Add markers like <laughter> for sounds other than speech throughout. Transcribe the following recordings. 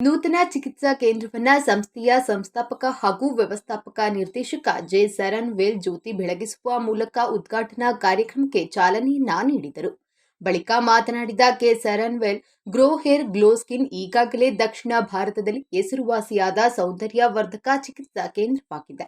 ನೂತನ ಚಿಕಿತ್ಸಾ ಕೇಂದ್ರವನ್ನ ಸಂಸ್ಥೆಯ ಸಂಸ್ಥಾಪಕ ಹಾಗೂ ವ್ಯವಸ್ಥಾಪಕ ನಿರ್ದೇಶಕ ಜೆ ಸರನ್ ವೇಲ್ ಜ್ಯೋತಿ ಬೆಳಗಿಸುವ ಮೂಲಕ ಉದ್ಘಾಟನಾ ಕಾರ್ಯಕ್ರಮಕ್ಕೆ ಚಾಲನೆಯನ್ನ ನೀಡಿದರು. ಬಳಿಕ ಮಾತನಾಡಿದ K Saran Vel grow hair, glow skin ಈಗಾಗಲೇ ದಕ್ಷಿಣ ಭಾರತದಲ್ಲಿ ಹೆಸರುವಾಸಿಯಾದ ಸೌಂದರ್ಯವರ್ಧಕ ಚಿಕಿತ್ಸಾ ಕೇಂದ್ರವಾಗಿದೆ.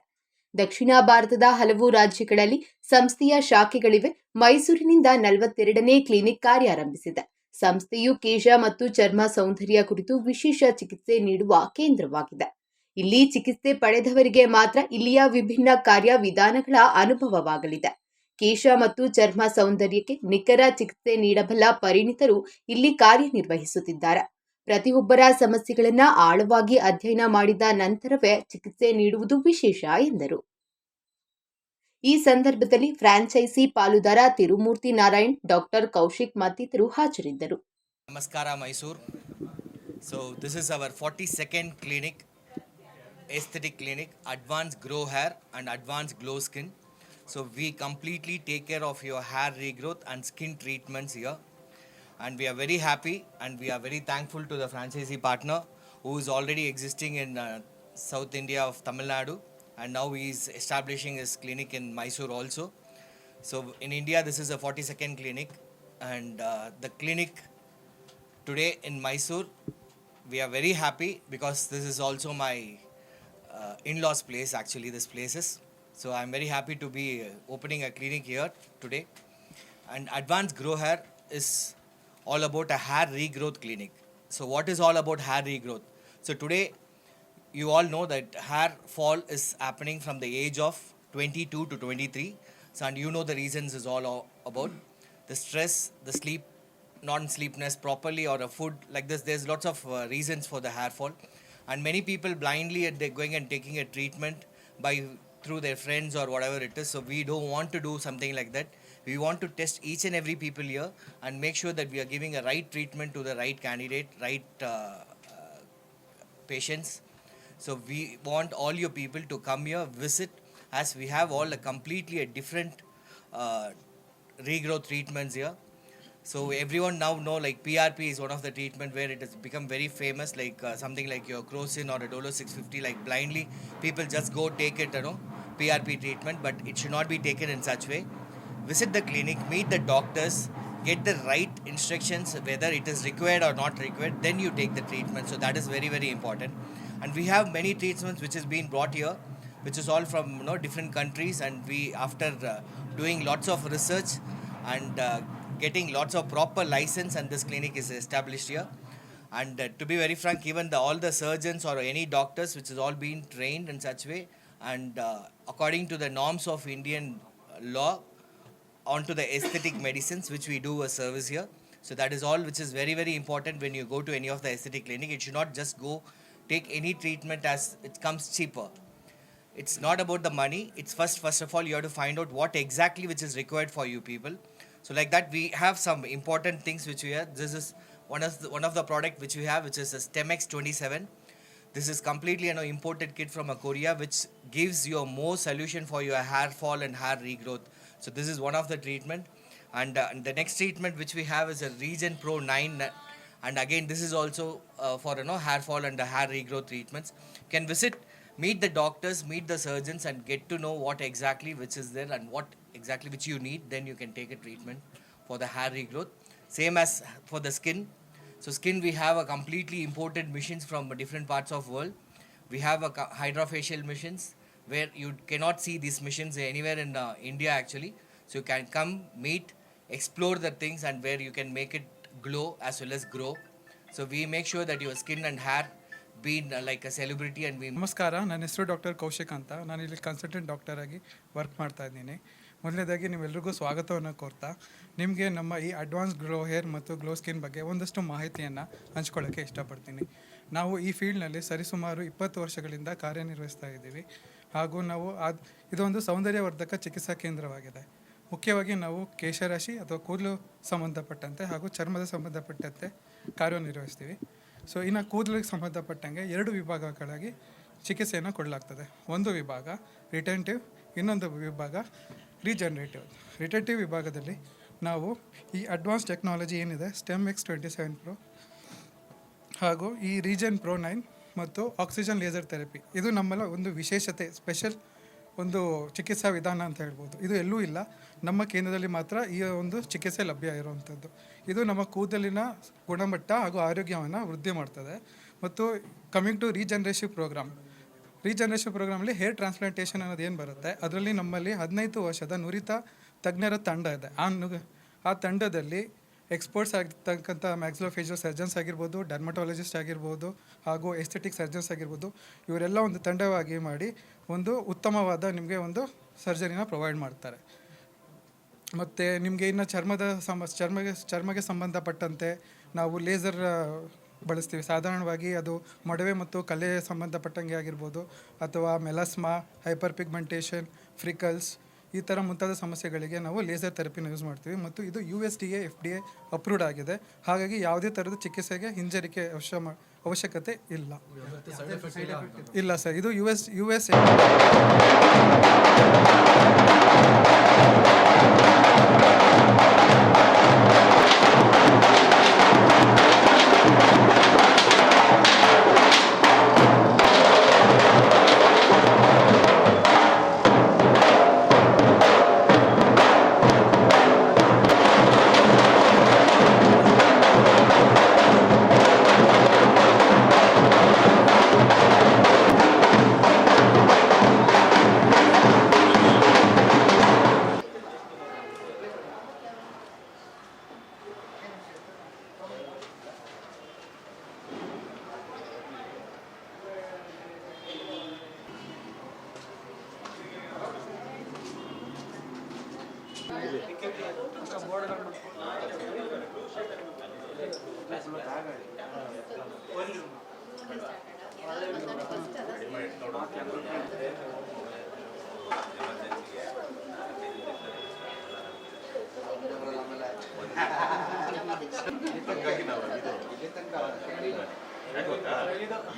ದಕ್ಷಿಣ ಭಾರತದ ಹಲವು ರಾಜ್ಯಗಳಲ್ಲಿ ಸಂಸ್ಥೆಯ ಶಾಖೆಗಳಿವೆ. ಮೈಸೂರಿನಿಂದ ನಲವತ್ತೆರಡನೇ ಕ್ಲಿನಿಕ್ ಕಾರ್ಯಾರಂಭಿಸಿದೆ. ಸಂಸ್ಥೆಯು ಕೇಶ ಮತ್ತು ಚರ್ಮ ಸೌಂದರ್ಯ ಕುರಿತು ವಿಶೇಷ ಚಿಕಿತ್ಸೆ ನೀಡುವ ಕೇಂದ್ರವಾಗಿದೆ. ಇಲ್ಲಿ ಚಿಕಿತ್ಸೆ ಪಡೆದವರಿಗೆ ಮಾತ್ರ ಇಲ್ಲಿಯ ವಿಭಿನ್ನ ಕಾರ್ಯವಿಧಾನಗಳ ಅನುಭವವಾಗಲಿದೆ. ಕೇಶ ಮತ್ತು ಚರ್ಮ ಸೌಂದರ್ಯಕ್ಕೆ ನಿಖರ ಚಿಕಿತ್ಸೆ ನೀಡಬಲ್ಲ ಪರಿಣಿತರು ಇಲ್ಲಿ ಕಾರ್ಯನಿರ್ವಹಿಸುತ್ತಿದ್ದಾರೆ. ಪ್ರತಿಯೊಬ್ಬರ ಸಮಸ್ಯೆಗಳನ್ನು ಆಳವಾಗಿ ಅಧ್ಯಯನ ಮಾಡಿದ ನಂತರವೇ ಚಿಕಿತ್ಸೆ ನೀಡುವುದು ವಿಶೇಷ ಎಂದರು. ಈ ಸಂದರ್ಭದಲ್ಲಿ ಫ್ರಾಂಚೈಸಿ ಪಾಲುದಾರ ತಿರುಮೂರ್ತಿ ನಾರಾಯಣ್ ಡಾಕ್ಟರ್ ಕೌಶಿಕ್ ಮತ್ತಿತರರು ಹಾಜರಿದ್ದರು Namaskara Mysore. So this is our 42nd clinic, aesthetic clinic, advanced grow hair and advanced glow skin. So we completely take care of your hair regrowth and skin treatments here. And we are very happy and we are very thankful to the franchisee partner who is already existing in uh, South India of Tamil Nadu and now he is establishing his clinic in Mysore also. So in India, this is a 42nd clinic, and uh, the clinic today in Mysore, we are very happy because this is also my uh, in-laws' place. Actually, this place is. So I'm very happy to be uh, opening a clinic here today. And Advanced Grow Hair is all about a hair regrowth clinic. So what is all about hair regrowth? So today you all know that hair fall is happening from the age of 22 to 23 so and you know the reasons is all about the stress the sleep non-sleepness properly or a food like this there's lots of uh, reasons for the hair fall. And many people blindly they're going and taking a treatment by through their friends or whatever it is. So we don't want to do something like that. We want to test each and every people here and make sure that we are giving a right treatment to the right candidate right uh, uh, patients so we want all your people to come here, visit, as we have all a completely a different uh, regrowth treatments here. So everyone now know like PRP is one of the treatment where it has become very famous, like uh, something like your Crocin or a Dolo 650, like blindly people just go take it, you know, PRP treatment, but it should not be taken in such way. Visit the clinic, meet the doctors, get the right instructions whether it is required or not required, then you take the treatment. So that is very very important. And we have many treatments which has been brought here, which is all from you know different countries, and we after uh, doing lots of research and uh, getting lots of proper license, and this clinic is established here. And uh, to be very frank, even the, all the surgeons or any doctors, which is all been trained in such way, and uh, according to the norms of Indian law, onto the aesthetic medicines, which we do a service here. So that is all, which is very very important when you go to any of the aesthetic clinic. It should not just go take any treatment as it comes cheaper. It's not about the money. It's first first of all you have to find out what exactly which is required for you people. So like that we have some important things which we have. This is one of the, one of the product which we have, which is a Stemex 27. This is completely you know imported kit from a Korea, which gives you more solution for your hair fall and hair regrowth. So this is one of the treatment, and, uh, and the next treatment which we have is a Regen Pro 9, uh, and again this is also uh, for you know hair fall and the hair regrowth treatments. Can visit, meet the doctors, meet the surgeons, and get to know what exactly which is there and what exactly which you need. Then you can take a treatment for the hair regrowth. Same as for the skin. So skin we have a completely imported machines from different parts of world. We have a hydrofacial machines where you cannot see these machines anywhere in uh, India actually. So you can come, meet, explore the things and where you can make it glow as well as grow. So we make sure that your skin and hair be uh, like a celebrity and we ನಮಸ್ಕಾರ ನನ್ನ ಹೆಸರು doctor Kaushik ಅಂತ. ನಾನು ಇಲ್ಲಿ consultant doctor ಆಗಿ work ಮಾಡ್ತಾ ಇದ್ದೀನಿ. ಮೊದಲನೇದಾಗಿ ನೀವೆಲ್ರಿಗೂ ಸ್ವಾಗತವನ್ನು ಕೋರ್ತಾ. ನಿಮಗೆ ನಮ್ಮ ಈ ಅಡ್ವಾನ್ಸ್ ಗ್ರೋ ಹೇರ್ ಮತ್ತು ಗ್ಲೋ ಸ್ಕಿನ್ ಬಗ್ಗೆ ಒಂದಷ್ಟು ಮಾಹಿತಿಯನ್ನು ಹಂಚ್ಕೊಳ್ಳೋಕ್ಕೆ ಇಷ್ಟಪಡ್ತೀನಿ. ನಾವು ಈ ಫೀಲ್ಡ್ನಲ್ಲಿ ಸರಿಸುಮಾರು ಇಪ್ಪತ್ತು ವರ್ಷಗಳಿಂದ ಕಾರ್ಯನಿರ್ವಹಿಸ್ತಾ ಇದ್ದೀವಿ. ಹಾಗೂ ನಾವು ಅದು ಇದೊಂದು ಸೌಂದರ್ಯವರ್ಧಕ ಚಿಕಿತ್ಸಾ ಕೇಂದ್ರವಾಗಿದೆ. ಮುಖ್ಯವಾಗಿ ನಾವು ಕೇಶರಾಶಿ ಅಥವಾ ಕೂದಲು ಸಂಬಂಧಪಟ್ಟಂತೆ ಹಾಗೂ ಚರ್ಮದ ಸಂಬಂಧಪಟ್ಟಂತೆ ಕಾರ್ಯನಿರ್ವಹಿಸ್ತೀವಿ ಸೊ ಇನ್ನು ಕೂದಲಿಗೆ ಸಂಬಂಧಪಟ್ಟಂಗೆ ಎರಡು ವಿಭಾಗಗಳಾಗಿ ಚಿಕಿತ್ಸೆಯನ್ನು ಕೊಡಲಾಗ್ತದೆ. ಒಂದು ವಿಭಾಗ ರಿಟೆಂಟಿವ್ ಇನ್ನೊಂದು ವಿಭಾಗ ರೀಜನರೇಟಿವ್ ರಿಟೆಂಟಿವ್ ವಿಭಾಗದಲ್ಲಿ ನಾವು ಈ ಅಡ್ವಾನ್ಸ್ ಟೆಕ್ನಾಲಜಿ ಏನಿದೆ stem X twenty seven pro ಹಾಗೂ ಈ ರೀಜನ್ ಪ್ರೋ ನೈನ್ ಮತ್ತು ಆಕ್ಸಿಜನ್ ಲೇಸರ್ ಥೆರಪಿ ಇದು ನಮ್ಮಲ್ಲ ಒಂದು ವಿಶೇಷತೆ ಸ್ಪೆಷಲ್ ಒಂದು ಚಿಕಿತ್ಸಾ ವಿಧಾನ ಅಂತ ಹೇಳ್ಬೋದು. ಇದು ಎಲ್ಲೂ ಇಲ್ಲ. ನಮ್ಮ ಕೇಂದ್ರದಲ್ಲಿ ಮಾತ್ರ ಈ ಒಂದು ಚಿಕಿತ್ಸೆ ಲಭ್ಯ ಇರುವಂಥದ್ದು. ಇದು ನಮ್ಮ ಕೂದಲಿನ ಗುಣಮಟ್ಟ ಹಾಗೂ ಆರೋಗ್ಯವನ್ನು ವೃದ್ಧಿ ಮಾಡ್ತದೆ. ಮತ್ತು coming to regeneration program regeneration ಪ್ರೋಗ್ರಾಮಲ್ಲಿ hair transplantation ಅನ್ನೋದು ಏನು ಬರುತ್ತೆ? ಅದರಲ್ಲಿ ನಮ್ಮಲ್ಲಿ ಹದಿನೈದು ವರ್ಷದ ನುರಿತ ತಜ್ಞರ ತಂಡ ಇದೆ. ಆ ಆ ತಂಡದಲ್ಲಿ ಎಕ್ಸ್ಪರ್ಟ್ಸ್ ಆಗಿರ್ತಕ್ಕಂಥ ಮ್ಯಾಕ್ಸಿಲೋಫೇಶಿಯಲ್ ಸರ್ಜನ್ಸ್ ಆಗಿರ್ಬೋದು ಡರ್ಮಟಾಲಜಿಸ್ಟ್ ಆಗಿರ್ಬೋದು, ಹಾಗೂ ಎಸ್ಥೆಟಿಕ್ ಸರ್ಜನ್ಸ್ ಆಗಿರ್ಬೋದು, ಇವರೆಲ್ಲ ಒಂದು ತಂಡವಾಗಿ ಮಾಡಿ ಒಂದು ಉತ್ತಮವಾದ ನಿಮಗೆ ಒಂದು ಸರ್ಜರಿನ ಪ್ರೊವೈಡ್ ಮಾಡ್ತಾರೆ. ಮತ್ತು ನಿಮಗೆ ಇನ್ನು ಚರ್ಮದ ಸಮ ಚರ್ಮಗೆ ಚರ್ಮಗೆ ಸಂಬಂಧಪಟ್ಟಂತೆ ನಾವು ಲೇಸರ್ ಬಳಸ್ತೀವಿ. ಸಾಧಾರಣವಾಗಿ ಅದು ಮೊಡವೆ ಮತ್ತು ಕಲೆ ಸಂಬಂಧಪಟ್ಟಂಗೆ ಆಗಿರ್ಬೋದು, ಅಥವಾ ಮೆಲಸ್ಮಾ ಹೈಪರ್ ಪಿಗ್ಮೆಂಟೇಷನ್ ಫ್ರಿಕಲ್ಸ್ ಈ ಥರ ಮುಂತಾದ ಸಮಸ್ಯೆಗಳಿಗೆ ನಾವು ಲೇಸರ್ ಥೆರಪಿನ ಯೂಸ್ ಮಾಡ್ತೀವಿ ಮತ್ತು ಇದು U S D A F D A approved ಆಗಿದೆ. ಹಾಗಾಗಿ ಯಾವುದೇ ಥರದ ಚಿಕಿತ್ಸೆಗೆ ಹಿಂಜರಿಕೆ ಅವಶ್ಯ ಅವಶ್ಯಕತೆ ಇಲ್ಲ. ಇಲ್ಲ ಸರ್, ಇದು ಯು ಎಸ್ ಯು ಎಸ್ <laughs>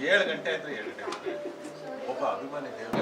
ಏಳು ಗಂಟೆ ಆಯ್ತು ಏಳು ಗಂಟೆ ಒಬ್ಬ ಅಭಿಮಾನಿ ಚೂರು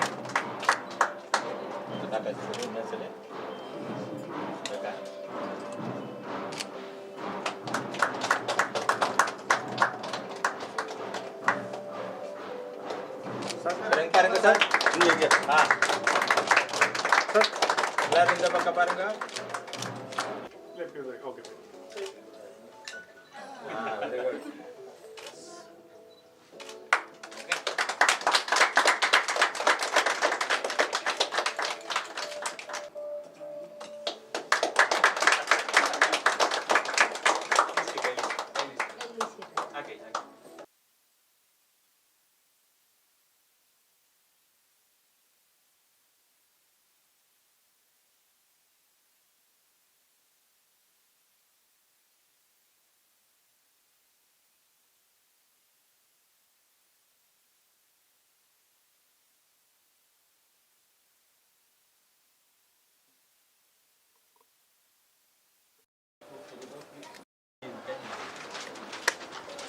பாருங்க சார் இங்கே ஆ சார் எல்லாரும் இந்த பக்கம் பாருங்க okay very good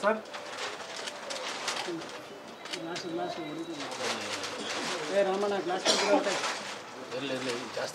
sir? Glass glass ಏ ರಾಮಣ್ಣ ಗ್ಲಾಸ್ ಇರಲಿ ಇರಲಿ ಜಾಸ್ತಿ